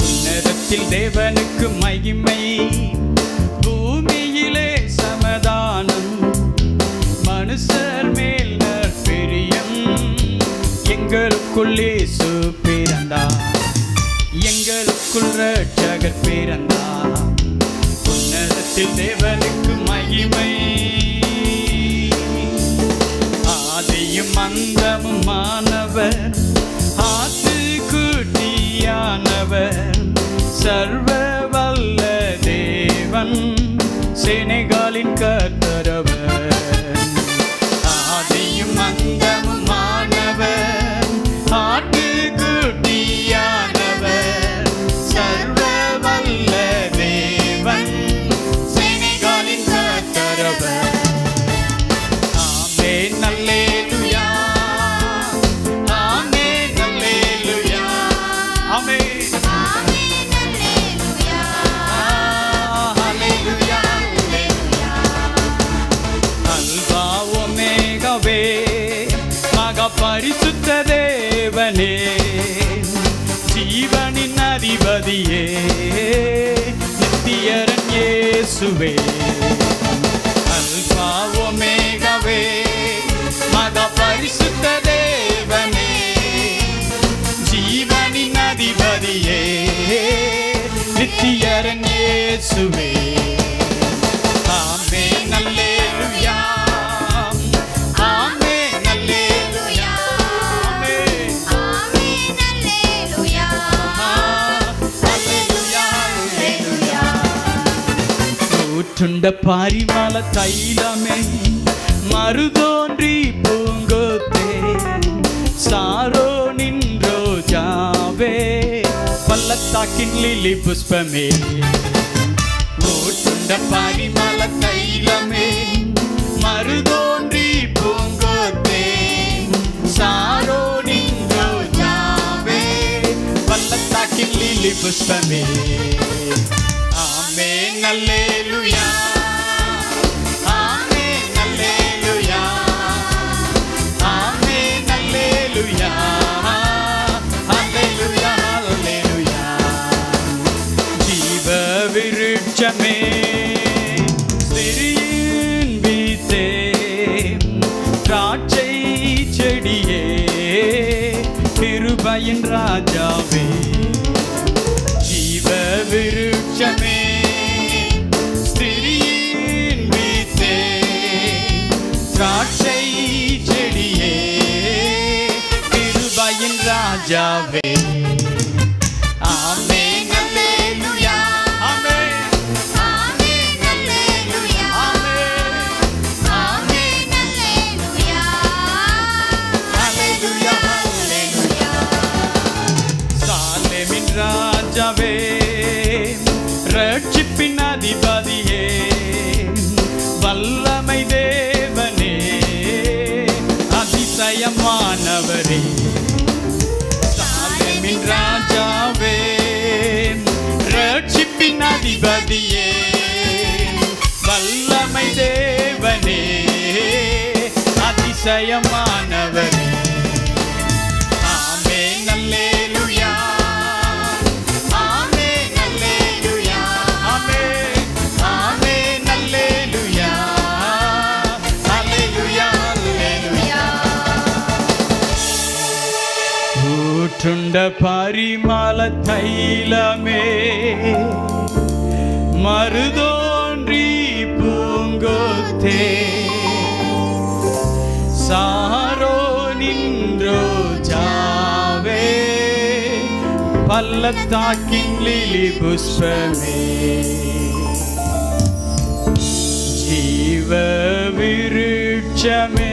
உன்னதத்தில் தேவனுக்கு மகிமை பூமியிலே சமதானம் மனுஷர் மேல் நற்பிரியம் எங்களுக்குள்ளே பிறந்தார் எங்களுக்குள் ரட்சகர் பிறந்தார் உன்னதத்தில் தேவனுக்கு மகிமை. ஆதியும் அந்தமும் மாணவர் ஆத்து குட்டியானவர். சர்வ வல்ல தேவன் செனகாலின் கத்தரவு அதிபதியே நித்தியரன் இயேசுவே. அல்பா ஒமேகவே மத பரிசுத்த தேவனே. ஜீவனின் அதிபதியே நித்தியரன் இயேசுவே. ஊற்றுண்ட பாரிமல தைலமே மறுதோன்றி பூங்கோத்தே சாரோ நின்றோ ஜாவே பள்ளத்தாக்கின் லிலி புஷ்பமே. ஓட்டுண்ட பாரிமல தைலமே மறுதோன்றி பூங்கோத்தே சாரோ நின்றோ ஜாவே பள்ளத்தாக்கின் லிலி புஷ்பமே. ஆமே நல்லே கிருபையின் ராஜாவே ஜீவ விருட்சமே ஸ்திரியின் வீத்தே திராட்சை செடியே கிருபையின் ராஜாவே. ராஜாவே ரட்சிப்பின் அதிபதியே வல்லமை தேவனே அதிசயமானவரே. சாலேமின் ராஜாவே ரட்சிப்பின் அதிபதியே வல்லமை தேவனே அதிசயமானவரே. ஊற்றுண்ட பரிமள தைலமே மருதோன்றி பூங்கொத்தே. சாரோ நின்றோ ஜாவே பள்ளத்தாக்கின் லிலி புஷ்பமே. ஜீவ விருட்சமே.